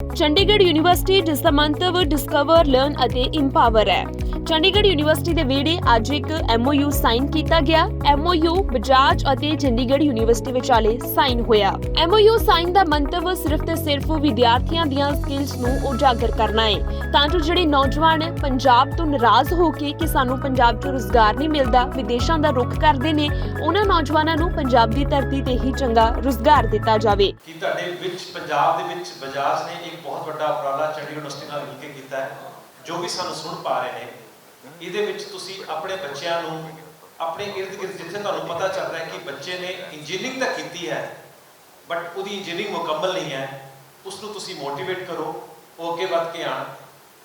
Chandigarh university ਜਿਸ ਦਾ ਮੰਤਵ discover learn ਅਤੇ ਇੰਪਾਵਰ ਹੈ। ਚੰਡੀਗੜ੍ਹ ਯੂਨੀਵਰਸਿਟੀ ਦੇ ਵਿਹੜੇ ਅੱਜ ਇੱਕ MOU ਸਾਈਨ ਕੀਤਾ ਗਿਆ। MOU ਬਜਾਜ ਅਤੇ ਚੰਡੀਗੜ੍ਹ ਯੂਨੀਵਰਸਿਟੀ ਵਿਚਾਲੇ ਸਾਈਨ ਹੋਇਆ। MOU ਸਾਈਨ ਦਾ ਮੰਤਵ ਸਿਰਫ ਤੇ ਸਿਰਫ ਵਿਦਿਆਰਥੀਆਂ ਦੀਆਂ ਸਕਿੱਲਸ ਨੂੰ ਉਜਾਗਰ ਕਰਨਾ ਹੈ ਤਾਂ ਜੋ ਜਿਹੜੇ ਨੌਜਵਾਨ ਪੰਜਾਬ ਤੋਂ ਨਾਰਾਜ਼ ਹੋ ਕੇ ਕਿ ਸਾਨੂੰ ਪੰਜਾਬ 'ਚ ਰੁਜ਼ਗਾਰ ਨਹੀਂ ਮਿਲਦਾ, ਵਿਦੇਸ਼ਾਂ ਦਾ ਰੁਖ ਕਰਦੇ ਨੇ, ਉਹਨਾਂ ਨੌਜਵਾਨਾਂ ਨੂੰ ਪੰਜਾਬ ਦੀ ਧਰਤੀ ਤੇ ਹੀ ਚੰਗਾ ਰੁਜ਼ਗਾਰ ਦਿੱਤਾ ਜਾਵੇ। ਕਿ ਤੁਹਾਡੇ ਵਿੱਚ, ਪੰਜਾਬ ਦੇ ਵਿੱਚ ਬਜਾਜ ਨੇ ਇੱਕ ਬਹੁਤ ਵੱਡਾ ਉਪਰਾਲਾ ਚੰਡੀਗੜ੍ਹ ਯੂਨੀਵਰਸਿਟੀ ਨਾਲ ਮਿਲ ਕੇ ਕੀਤਾ ਹੈ, ਜੋ ਵੀ ਸਾਨੂੰ ਸੁਣ ਪਾ ਰਹੇ ਨੇ? ਇਹਦੇ ਵਿੱਚ ਤੁਸੀਂ ਆਪਣੇ ਬੱਚਿਆਂ ਨੂੰ, ਆਪਣੇ ਇਰਦ ਗਿਰਦ ਜਿੱਥੇ ਤੁਹਾਨੂੰ ਪਤਾ ਚੱਲ ਰਿਹਾ ਕਿ ਬੱਚੇ ਨੇ ਇੰਜੀਨੀਅਰਿੰਗ ਤਾਂ ਕੀਤੀ ਹੈ ਬਟ ਉਹਦੀ ਇੰਜੀਨੀਅਰਿੰਗ ਮੁਕੰਮਲ ਨਹੀਂ ਹੈ ਉਸ ਨੂੰ ਤੁਸੀਂ ਮੋਟੀਵੇਟ ਕਰੋ, ਉਹ ਅੱਗੇ ਵੱਧ ਕੇ ਆਣ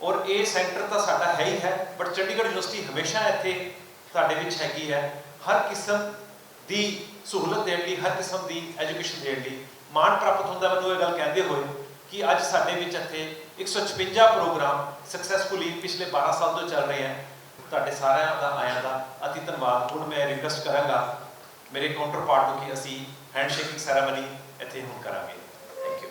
ਔਰ ਇਹ ਸੈਂਟਰ ਤਾਂ ਸਾਡਾ ਹੈ ਹੀ ਹੈ ਬਟ ਚੰਡੀਗੜ੍ਹ ਯੂਨੀਵਰਸਿਟੀ ਹਮੇਸ਼ਾ ਇੱਥੇ ਤੁਹਾਡੇ ਵਿੱਚ ਹੈਗੀ ਹੈ। ਹਰ ਕਿਸਮ ਦੀ ਸਹੂਲਤ ਦੇਣ ਲਈ, ਹਰ ਕਿਸਮ ਦੀ ਐਜੂਕੇਸ਼ਨ ਦੇਣ ਲਈ ਮਾਣ ਪ੍ਰਾਪਤ ਹੁੰਦਾ, ਮੈਨੂੰ ਇਹ ਗੱਲ ਕਹਿੰਦੇ ਹੋਏ। ਕਿ ਅੱਜ ਸਾਡੇ ਵਿੱਚ ਇੱਥੇ 156 ਪ੍ਰੋਗਰਾਮ ਸਕਸੈਸਫੁਲੀ ਪਿਛਲੇ 12 ਸਾਲ ਤੋਂ ਚੱਲ ਰਹੇ ਹਨ ਤੁਹਾਡੇ ਸਾਰਿਆਂ ਦਾ, ਆਇਆਂ ਦਾ ਅਤੀ ਧੰਨਵਾਦ। ਹੁਣ ਮੈਂ ਰਿਕਵੈਸਟ ਕਰਾਂਗਾ ਮੇਰੇ ਕਾਊਂਟਰ ਪਾਰਟ ਨੂੰ ਕਿ ਅਸੀਂ ਹੈਂਡਸ਼ੇਕਿੰਗ ਸੈਰਾਮਨੀ ਇੱਥੇ ਹੁਣ ਕਰਾਂਗੇ। ਥੈਂਕ ਯੂ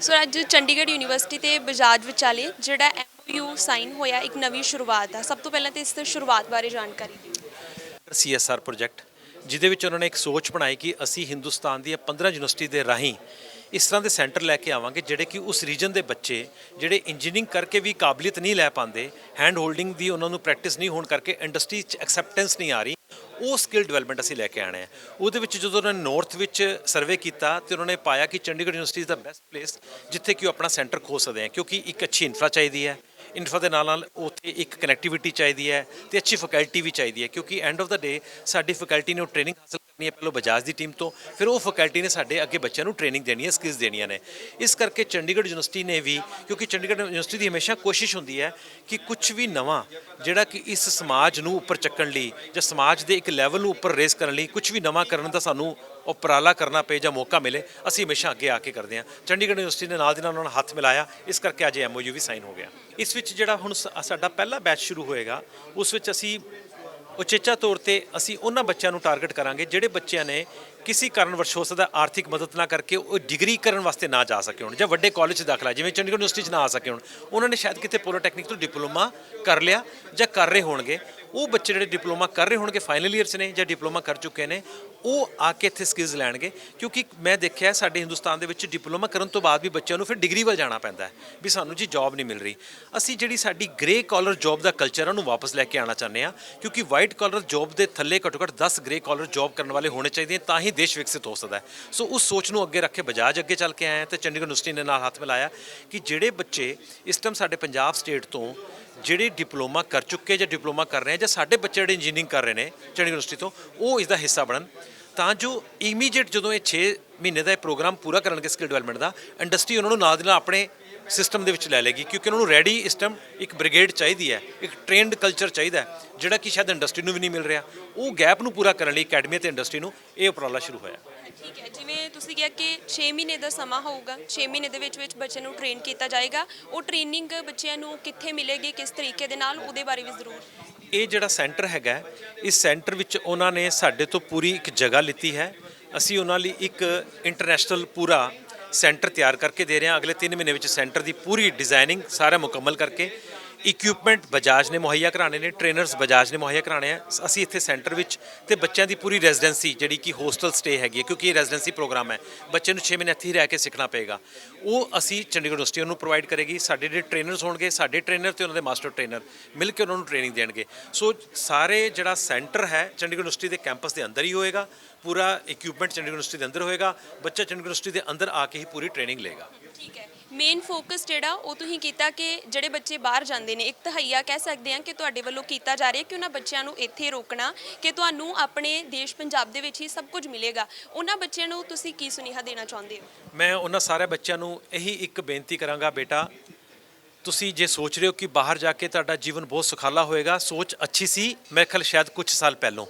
ਸੋ ਅੱਜ ਚੰਡੀਗੜ੍ਹ ਯੂਨੀਵਰਸਿਟੀ ਤੇ ਬਜਾਜ ਵਿਚਾਲੇ ਜਿਹੜਾ ਐਮਓਯੂ ਸਾਈਨ ਹੋਇਆ, ਇੱਕ ਨਵੀਂ ਸ਼ੁਰੂਆਤ ਆ। ਸਭ ਤੋਂ ਪਹਿਲਾਂ ਤੇ ਇਸ ਦੀ ਸ਼ੁਰੂਆਤ ਬਾਰੇ ਜਾਣਕਾਰੀ ਦਿਓ। ਸੀਐਸਆਰ ਪ੍ਰੋਜੈਕਟ, ਜਿਹਦੇ ਵਿੱਚ ਉਹਨਾਂ ਨੇ ਇੱਕ ਸੋਚ ਬਣਾਈ ਕਿ ਅਸੀਂ ਹਿੰਦੁਸਤਾਨ ਦੀਆਂ 15 ਯੂਨੀਵਰਸਿਟੀ ਦੇ ਰਾਹੀਂ ਇਸ ਤਰ੍ਹਾਂ ਦੇ ਸੈਂਟਰ ਲੈ ਕੇ ਆਵਾਂਗੇ ਜਿਹੜੇ ਕਿ ਉਸ ਰੀਜਨ ਦੇ ਬੱਚੇ, ਜਿਹੜੇ ਇੰਜੀਨੀਅਰਿੰਗ ਕਰਕੇ ਵੀ ਕਾਬਲੀਅਤ ਨਹੀਂ ਲੈ ਪਾਉਂਦੇ ਹੈਂਡ ਹੋਲਡਿੰਗ ਦੀ ਉਹਨਾਂ ਨੂੰ ਪ੍ਰੈਕਟਿਸ ਨਹੀਂ ਹੋਣ ਕਰਕੇ ਇੰਡਸਟਰੀ 'ਚ ਐਕਸੈਪਟੈਂਸ ਨਹੀਂ ਆ ਰਹੀ, ਉਹ ਸਕਿੱਲ ਡਿਵੈਲਪਮੈਂਟ ਅਸੀਂ ਲੈ ਕੇ ਆਣੇ ਆ। ਉਹਦੇ ਵਿੱਚ ਜਦੋਂ ਉਹਨਾਂ ਨੇ ਨਾਰਥ ਵਿੱਚ ਸਰਵੇ ਕੀਤਾ ਤੇ ਉਹਨਾਂ ਨੇ ਪਾਇਆ ਕਿ Chandigarh university is the best place ਜਿੱਥੇ ਕਿ ਉਹ ਆਪਣਾ ਸੈਂਟਰ ਖੋਲ ਸਕਦੇ ਆ, ਕਿਉਂਕਿ ਇੱਕ ਅੱਛੀ ਇਨਫਰਾ ਚਾਹੀਦੀ ਹੈ। ਇਨਫਰਾ ਦੇ ਨਾਲ ਨਾਲ ਉੱਥੇ ਇੱਕ ਕਨੈਕਟੀਵਿਟੀ ਚਾਹੀਦੀ ਹੈ ਤੇ ਅੱਛੀ ਫੈਕਲਟੀ ਵੀ ਚਾਹੀਦੀ ਹੈ, ਕਿਉਂਕਿ ਐਂਡ ਆਫ ਦਾ ਡੇ ਸਾਡੀ ਫੈਕਲਟੀ ਨੇ ਉਹ ਟ੍ਰੇਨਿੰਗ ਹਾਸਲ ਕਰਨੀ ਹੈ ਪਹਿਲਾਂ ਬਜਾਜ ਦੀ ਟੀਮ ਤੋਂ, ਫਿਰ ਉਹ ਫੈਕਲਟੀ ਨੇ ਸਾਡੇ ਅੱਗੇ ਬੱਚਿਆਂ ਨੂੰ ਟ੍ਰੇਨਿੰਗ ਦੇਣੀ ਹੈ ਸਕਿੱਲਸ ਦੇਣੀਆਂ ਨੇ। ਇਸ ਕਰਕੇ ਚੰਡੀਗੜ੍ਹ ਯੂਨੀਵਰਸਿਟੀ ਨੇ ਵੀ, ਕਿਉਂਕਿ ਚੰਡੀਗੜ੍ਹ ਯੂਨੀਵਰਸਿਟੀ ਦੀ ਹਮੇਸ਼ਾ ਕੋਸ਼ਿਸ਼ ਹੁੰਦੀ ਹੈ ਕਿ ਕੁਝ ਵੀ ਨਵਾਂ ਜਿਹੜਾ ਕਿ ਇਸ ਸਮਾਜ ਨੂੰ ਉੱਪਰ ਚੱਕਣ ਲਈ ਜਾਂ ਸਮਾਜ ਦੇ ਇੱਕ ਲੈਵਲ ਨੂੰ ਉੱਪਰ ਰੇਸ ਕਰਨ ਲਈ ਕੁਝ ਵੀ ਨਵਾਂ ਕਰਨ ਦਾ ਸਾਨੂੰ ਉਪਰਾਲਾ ਕਰਨਾ ਪਏ ਜਾਂ ਮੌਕਾ ਮਿਲੇ, ਅਸੀਂ ਹਮੇਸ਼ਾ ਅੱਗੇ ਆ ਕੇ ਕਰਦੇ ਹਾਂ। ਚੰਡੀਗੜ੍ਹ ਯੂਨੀਵਰਸਿਟੀ ਨੇ ਨਾਲ ਦੀ ਨਾਲ ਉਹਨਾਂ ਨਾਲ ਹੱਥ ਮਿਲਾਇਆ, ਇਸ ਕਰਕੇ ਅੱਜ ਐਮਓਯੂ ਵੀ ਸਾਈਨ ਹੋ ਗਿਆ। ਇਸ ਵਿੱਚ ਜਿਹੜਾ ਹੁਣ ਸ- ਸਾਡਾ ਪਹਿਲਾ ਬੈਚ ਸ਼ੁਰੂ ਹੋਏਗਾ, ਉਸ ਵਿੱਚ ਅਸੀਂ ਉਚੇਚਾ ਤੌਰ ਤੇ ਅਸੀਂ ਉਹਨਾਂ ਬੱਚਿਆਂ ਨੂੰ ਟਾਰਗੇਟ ਕਰਾਂਗੇ ਜਿਹੜੇ ਬੱਚਿਆਂ ਨੇ ਕਿਸੇ ਕਾਰਨ ਵਰਸ਼ ਹੋ ਸਕਦਾ ਆਰਥਿਕ ਮਦਦ ਨਾ ਕਰਕੇ ਉਹ ਡਿਗਰੀ ਕਰਨ ਵਾਸਤੇ ਨਾ ਜਾ ਸਕੇ ਹੋਣ ਜਾਂ ਵੱਡੇ ਕਾਲਜ 'ਚ ਦਾਖਲਾ, ਜਿਵੇਂ ਚੰਡੀਗੜ੍ਹ ਯੂਨੀਵਰਸਿਟੀ 'ਚ ਨਾ ਆ ਸਕੇ ਹੋਣ, ਉਹਨਾਂ ਨੇ ਸ਼ਾਇਦ ਕਿਤੇ ਪੋਲੀਟੈਕਨਿਕ ਤੋਂ ਡਿਪਲੋਮਾ ਕਰ ਲਿਆ ਜਾਂ ਕਰ ਰਹੇ ਹੋਣਗੇ। ਉਹ ਬੱਚੇ ਜਿਹੜੇ ਡਿਪਲੋਮਾ ਕਰ ਰਹੇ ਹੋਣਗੇ ਫਾਈਨਲ ਈਅਰ 'ਚ ਨੇ ਜਾਂ ਡਿਪਲੋਮਾ ਕਰ ਚੁੱਕੇ ਨੇ, ਉਹ ਆ ਕੇ ਇੱਥੇ ਸਕਿੱਲਸ ਲੈਣਗੇ। ਕਿਉਂਕਿ ਮੈਂ ਦੇਖਿਆ ਸਾਡੇ ਹਿੰਦੁਸਤਾਨ ਦੇ ਵਿੱਚ ਡਿਪਲੋਮਾ ਕਰਨ ਤੋਂ ਬਾਅਦ ਵੀ ਬੱਚਿਆਂ ਨੂੰ ਫਿਰ ਡਿਗਰੀ ਵੱਲ ਜਾਣਾ ਪੈਂਦਾ ਹੈ ਵੀ ਸਾਨੂੰ ਜੀ ਜੌਬ ਨਹੀਂ ਮਿਲ ਰਹੀ। ਅਸੀਂ ਜਿਹੜੀ ਸਾਡੀ ਗ੍ਰੇ ਕਾਲਰ ਜੌਬ ਦਾ ਕਲਚਰ ਹੈ ਉਹਨੂੰ ਵਾਪਸ ਲੈ ਕੇ ਆਉਣਾ ਚਾਹੁੰਦੇ ਆ ਕਿਉਂਕਿ ਵਾਈਟ ਕਾਲਰ ਜੌਬ ਦੇ ਥੱਲੇ ਘੱਟੋ ਘੱਟ 10 ਗ੍ਰੇ ਕਾਲਰ ਜੌਬ ਕਰਨ ਵਾਲੇ ਹੋਣੇ ਚਾਹੀਦੇ ਤਾਂ ਹੀ ਦੇਸ਼ ਵਿਕਸਿਤ ਹੋ ਸਕਦਾ ਹੈ। ਸੋ ਉਸ ਸੋਚ ਨੂੰ ਅੱਗੇ ਰੱਖ ਕੇ ਬਜਾਜ ਅੱਗੇ ਚੱਲ ਕੇ ਆਇਆ ਹਾਂ ਤੇ ਚੰਡੀਗੜ੍ਹ ਯੂਨੀਵਰਸਿਟੀ ਨੇ ਨਾਲ ਹੱਥ ਮਿਲਾਇਆ ਕਿ ਜਿਹੜੇ ਬੱਚੇ ਇਸ ਟਾਈਮ ਸਾਡੇ ਪੰਜਾਬ ਸਟੇਟ ਤੋਂ ਜਿਹੜੇ ਡਿਪਲੋਮਾ ਕਰ ਚੁੱਕੇ ਜਾਂ ਡਿਪਲੋਮਾ ਕਰ ਰਹੇ ਆ ਜਾਂ ਸਾਡੇ ਬੱਚੇ ਜਿਹੜੇ ਇੰਜੀਨੀਅਰਿੰਗ ਕਰ ਰਹੇ ਨੇ ਚੰਡੀਗੜ੍ਹ ਯੂਨੀਵਰਸਿਟੀ ਤੋਂ, ਉਹ ਇਸ ਦਾ ਹਿੱਸਾ ਬਣਨ। ਤਾਂ ਜੋ ਇਮੀਡੀਏਟ ਜਦੋਂ ਇਹ 6 ਮਹੀਨੇ ਦਾ ਇਹ ਪ੍ਰੋਗਰਾਮ ਪੂਰਾ ਕਰਨਗੇ ਸਕਿੱਲ ਡਿਵੈਲਪਮੈਂਟ ਦਾ ਇੰਡਸਟਰੀ ਉਹਨਾਂ ਨੂੰ ਨਾਲ ਦੀ ਨਾਲ ਆਪਣੇ ਸਿਸਟਮ ਦੇ ਵਿੱਚ ਲੈ ਲੇਗੀ ਕਿਉਂਕਿ ਉਹਨਾਂ ਨੂੰ ਰੈਡੀ ਇਸ ਟਾਈਮ ਇੱਕ ਬ੍ਰਿਗੇਡ ਚਾਹੀਦੀ ਹੈ ਇੱਕ ਟ੍ਰੇਨਡ ਕਲਚਰ ਚਾਹੀਦਾ ਜਿਹੜਾ ਕਿ ਸ਼ਾਇਦ ਇੰਡਸਟਰੀ ਨੂੰ ਵੀ ਨਹੀਂ ਮਿਲ ਰਿਹਾ। ਉਹ ਗੈਪ ਨੂੰ ਪੂਰਾ ਕਰਨ ਲਈ ਅਕੈਡਮੀ ਤੇ ਇੰਡਸਟਰੀ ਨੂੰ ਇਹ ਉਪਰਾਲਾ ਸ਼ੁਰੂ ਹੋਇਆ। ਠੀਕ ਹੈ ਜਿਵੇਂ ਤੁਸੀਂ ਕਿਹਾ ਕਿ 6 ਮਹੀਨੇ ਦਾ ਸਮਾਂ ਹੋਊਗਾ 6 ਮਹੀਨੇ ਦੇ ਵਿੱਚ ਵਿੱਚ ਬੱਚਿਆਂ ਨੂੰ ਟ੍ਰੇਨ ਕੀਤਾ ਜਾਏਗਾ। ਉਹ ਟ੍ਰੇਨਿੰਗ ਬੱਚਿਆਂ ਨੂੰ ਕਿੱਥੇ ਮਿਲੇਗੀ ਕਿਸ ਤਰੀਕੇ ਦੇ ਨਾਲ ਉਹਦੇ ਬਾਰੇ ਵੀ ਜ਼ਰੂਰ। ਇਹ ਜਿਹੜਾ ਸੈਂਟਰ ਹੈਗਾ ਇਸ ਸੈਂਟਰ ਵਿੱਚ ਉਹਨਾਂ ਨੇ ਸਾਡੇ ਤੋਂ ਪੂਰੀ ਇੱਕ ਜਗ੍ਹਾ ਲਿੱਤੀ ਹੈ। ਅਸੀਂ ਉਹਨਾਂ ਲਈ ਇੱਕ ਇੰਟਰਨੈਸ਼ਨਲ ਪੂਰਾ ਸੈਂਟਰ ਤਿਆਰ ਕਰਕੇ ਦੇ ਰਹੇ। ਹਾਂ ਅਗਲੇ 3 ਮਹੀਨੇ ਵਿੱਚ ਸੈਂਟਰ ਦੀ ਪੂਰੀ ਡਿਜ਼ਾਈਨਿੰਗ ਸਾਰਾ ਮੁਕੰਮਲ ਕਰਕੇ ਇਕਵਿਪਮੈਂਟ ਬਜਾਜ ਨੇ ਮੁਹੱਈਆ ਕਰਾਣੇ ਨੇ ਟ੍ਰੇਨਰਸ ਬਜਾਜ ਨੇ ਮੁਹੱਈਆ ਕਰਾਣੇ ਆ। ਅਸੀਂ ਇੱਥੇ ਸੈਂਟਰ ਵਿੱਚ ਤੇ ਬੱਚਿਆਂ ਦੀ ਪੂਰੀ ਰੈਜ਼ੀਡੈਂਸੀ ਜਿਹੜੀ ਕਿ ਹੋਸਟਲ ਸਟੇ ਹੈਗੀ ਹੈ, ਕਿਉਂਕਿ ਇਹ ਰੈਜ਼ੀਡੈਂਸੀ ਪ੍ਰੋਗਰਾਮ ਹੈ। ਬੱਚੇ ਨੂੰ 6 ਮਹੀਨੇ ਇੱਥੇ ਹੀ ਰਹਿ ਕੇ ਸਿੱਖਣਾ ਪਏਗਾ। ਉਹ ਅਸੀਂ ਚੰਡੀਗੜ੍ਹ ਯੂਨੀਵਰਸਿਟੀ ਨੂੰ ਪ੍ਰੋਵਾਈਡ ਕਰੇਗੀ। ਸਾਡੇ ਜਿਹੜੇ ਟ੍ਰੇਨਰਸ ਹੋਣਗੇ, ਸਾਡੇ ਟ੍ਰੇਨਰ ਤੇ ਉਹਨਾਂ ਦੇ ਮਾਸਟਰ ਟ੍ਰੇਨਰ ਮਿਲ ਕੇ ਉਹਨਾਂ ਨੂੰ ਟ੍ਰੇਨਿੰਗ ਦੇਣਗੇ। ਸੋ ਸਾਰੇ ਜਿਹੜਾ ਸੈਂਟਰ ਹੈ, ਚੰਡੀਗੜ੍ਹ ਯੂਨੀਵਰਸਿਟੀ ਦੇ ਕੈਂਪਸ ਦੇ ਅੰਦਰ ਹੀ ਹੋਏਗਾ। ਪੂਰਾ ਇਕਵਿਪਮੈਂਟ ਚੰਡੀਗੜ੍ਹ ਯੂਨੀਵਰਸਿਟੀ ਦੇ ਅੰਦਰ ਹੋਏਗਾ। ਬੱਚਾ ਚੰਡੀਗੜ੍ਹ ਯੂਨੀਵਰਸਿਟੀ ਦੇ ਅੰਦਰ ਆ ਕੇ ਹੀ ਪੂਰੀ ਟ੍ਰੇਨਿੰਗ ਲਏਗਾ। ਠੀਕ ਹੈ। ਮੇਨ ਫੋਕਸ ਜਿਹੜਾ ਉਹ ਤੁਸੀਂ ਕੀਤਾ ਕਿ ਜਿਹੜੇ ਬੱਚੇ ਬਾਹਰ ਜਾਂਦੇ ਨੇ, ਇੱਕ ਤਹਈਆ ਕਹਿ ਸਕਦੇ ਆ ਕਿ ਤੁਹਾਡੇ ਵੱਲੋਂ ਕੀਤਾ ਜਾ ਰਿਹਾ ਕਿ ਉਹਨਾਂ ਬੱਚਿਆਂ ਨੂੰ ਇੱਥੇ ਰੋਕਣਾ ਕਿ ਤੁਹਾਨੂੰ ਆਪਣੇ ਦੇਸ਼ ਪੰਜਾਬ ਦੇ ਵਿੱਚ ਹੀ ਸਭ ਕੁਝ ਮਿਲੇਗਾ। ਉਹਨਾਂ ਬੱਚਿਆਂ ਨੂੰ ਤੁਸੀਂ ਕੀ ਸੁਨੇਹਾ ਦੇਣਾ ਚਾਹੁੰਦੇ ਹੋ? ਮੈਂ ਉਹਨਾਂ ਸਾਰੇ ਬੱਚਿਆਂ ਨੂੰ ਇਹੀ ਇੱਕ ਬੇਨਤੀ ਕਰਾਂਗਾ, ਬੇਟਾ, ਤੁਸੀਂ ਜੇ ਸੋਚ ਰਹੇ ਹੋ ਕਿ ਬਾਹਰ ਜਾ ਕੇ ਤੁਹਾਡਾ ਜੀਵਨ ਬਹੁਤ ਸੁਖਾਲਾ ਹੋਏਗਾ, ਸੋਚ ਅੱਛੀ ਸੀ, ਮੇਰੇ ਖਿਆਲ ਸ਼ਾਇਦ ਕੁਝ ਸਾਲ ਪਹਿਲਾਂ।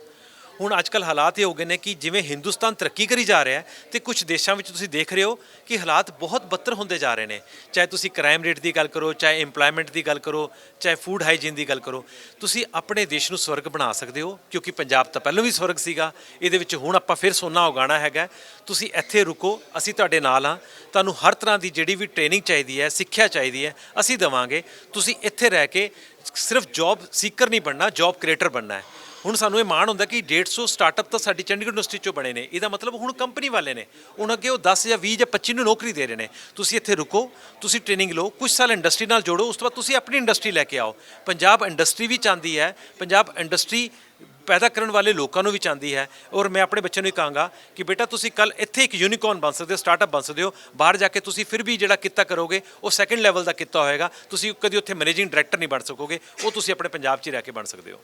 ਹੁਣ ਅੱਜਕੱਲ ਹਾਲਾਤ ਇਹ ਹੋ ਗਏ ਨੇ ਕਿ ਜਿਵੇਂ ਹਿੰਦੁਸਤਾਨ ਤਰੱਕੀ ਕਰੀ ਜਾ ਰਿਹਾ ਹੈ ਤੇ ਕੁਝ ਦੇਸ਼ਾਂ ਵਿੱਚ ਤੁਸੀਂ ਦੇਖ ਰਹੇ ਹੋ ਕਿ ਹਾਲਾਤ ਬਹੁਤ ਬੱਤਰ ਹੁੰਦੇ ਜਾ ਰਹੇ ਨੇ। ਚਾਹੇ ਤੁਸੀਂ ਕ੍ਰਾਈਮ ਰੇਟ ਦੀ ਗੱਲ ਕਰੋ, ਚਾਹੇ EMPLOYMENT ਦੀ ਗੱਲ ਕਰੋ, ਚਾਹੇ ਫੂਡ ਹਾਈਜੀਨ ਦੀ ਗੱਲ ਕਰੋ, ਤੁਸੀਂ ਆਪਣੇ ਦੇਸ਼ ਨੂੰ ਸਵਰਗ ਬਣਾ ਸਕਦੇ ਹੋ, ਕਿਉਂਕਿ ਪੰਜਾਬ ਤਾਂ ਪਹਿਲਾਂ ਵੀ ਸਵਰਗ ਸੀਗਾ। ਇਹਦੇ ਵਿੱਚ ਹੁਣ ਆਪਾਂ ਫਿਰ ਸੋਨਾ ਉਗਾਣਾ ਹੈਗਾ। ਤੁਸੀਂ ਇੱਥੇ ਰੁਕੋ, ਅਸੀਂ ਤੁਹਾਡੇ ਨਾਲ ਹਾਂ। ਤੁਹਾਨੂੰ ਹਰ ਤਰ੍ਹਾਂ ਦੀ ਜਿਹੜੀ ਵੀ ਟ੍ਰੇਨਿੰਗ ਚਾਹੀਦੀ ਹੈ, ਸਿੱਖਿਆ ਚਾਹੀਦੀ ਹੈ, ਅਸੀਂ ਦੇਵਾਂਗੇ। ਤੁਸੀਂ ਇੱਥੇ ਰਹਿ ਕੇ ਸਿਰਫ ਜੌਬ ਸੀਕਰ ਨਹੀਂ ਬਣਨਾ ਜੌਬ ਕ੍ਰੀਏਟਰ ਬਣਨਾ ਹੈ। ਹੁਣ ਸਾਨੂੰ ਇਹ ਮਾਣ ਹੁੰਦਾ ਕਿ 150 ਸਟਾਰਟਅਪ ਤਾਂ ਸਾਡੀ ਚੰਡੀਗੜ੍ਹ ਯੂਨੀਵਰਸਿਟੀ ਚੋਂ ਬਣੇ ਨੇ। ਇਹਦਾ ਮਤਲਬ ਹੁਣ ਕੰਪਨੀ ਵਾਲੇ ਨੇ। ਹੁਣ ਅੱਗੇ ਉਹ 10 ਜਾਂ 20 ਜਾਂ 25 ਨੂੰ ਨੌਕਰੀ ਦੇ ਰਹੇ ਨੇ। ਤੁਸੀਂ ਇੱਥੇ ਰੁਕੋ, ਤੁਸੀਂ ਟ੍ਰੇਨਿੰਗ ਲਓ ਕੁਝ ਸਾਲ ਇੰਡਸਟਰੀ ਨਾਲ ਜੋੜੋ, ਉਸ ਤੋਂ ਬਾਅਦ ਤੁਸੀਂ ਆਪਣੀ ਇੰਡਸਟਰੀ ਲੈ ਕੇ ਆਓ। ਪੰਜਾਬ ਇੰਡਸਟਰੀ ਵੀ ਚਾਹੁੰਦੀ ਹੈ, ਪੰਜਾਬ ਇੰਡਸਟਰੀ ਪੈਦਾ ਕਰਨ ਵਾਲੇ ਲੋਕਾਂ ਨੂੰ ਵੀ ਚਾਹੁੰਦੀ ਹੈ। ਔਰ ਮੈਂ ਆਪਣੇ ਬੱਚਿਆਂ ਨੂੰ ਹੀ ਕਹਾਂਗਾ ਕਿ ਬੇਟਾ, ਤੁਸੀਂ ਕੱਲ ਇੱਥੇ ਇੱਕ ਯੂਨੀਕੌਰਨ ਬਣ ਸਕਦੇ ਹੋ ਸਟਾਰਟਅਪ ਬਣ ਸਕਦੇ ਹੋ। ਬਾਹਰ ਜਾ ਕੇ ਤੁਸੀਂ ਫਿਰ ਵੀ ਜਿਹੜਾ ਕਿੱਤਾ ਕਰੋਗੇ, ਉਹ ਸੈਕੰਡ ਲੈਵਲ ਦਾ ਕਿੱਤਾ ਹੋਏਗਾ। ਤੁਸੀਂ ਕਦੀ ਉੱਥੇ ਮੈਨੇਜਿੰਗ ਡਾਇਰੈਕਟਰ ਨਹੀਂ ਬਣ ਸਕੋਗੇ। ਉਹ ਤੁਸੀਂ ਆਪਣੇ ਪੰਜਾਬ 'ਚ ਹੀ ਰਹਿ ਕੇ ਬਣ ਸਕਦੇ ਹੋ।